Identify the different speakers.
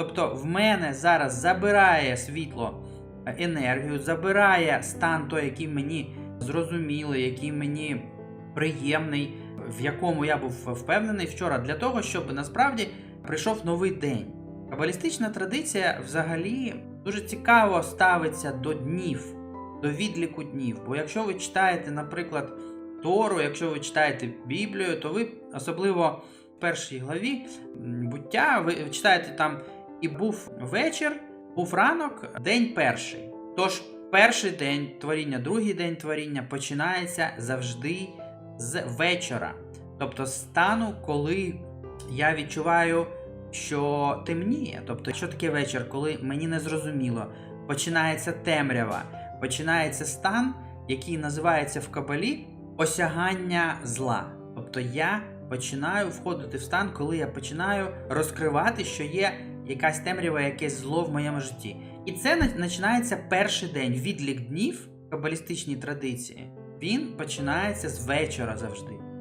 Speaker 1: Тобто в мене зараз забирає світло е, енергію, забирає стан той, який мені зрозумілий, який мені приємний, в якому я був впевнений вчора, для того, щоб насправді прийшов новий день. Кабалістична традиція взагалі дуже цікаво ставиться до днів, до відліку днів. Бо якщо ви читаєте, наприклад, Тору, якщо ви читаєте Біблію, то ви особливо в першій главі буття, ви читаєте там і був вечір, був ранок, день перший. Тож перший день творіння, другий день творіння починається завжди з вечора. Тобто стану, коли я відчуваю, що темніє. Тобто, що таке вечір, коли мені не зрозуміло, починається темрява, починається стан, який називається в кабалі осягання зла. Тобто я починаю входити в стан, коли я починаю розкривати, що є якась темрява, якесь зло в моєму житті. І це на- починається перший день, відлік днів кабалістичній традиції. Він починається з вечора завжди.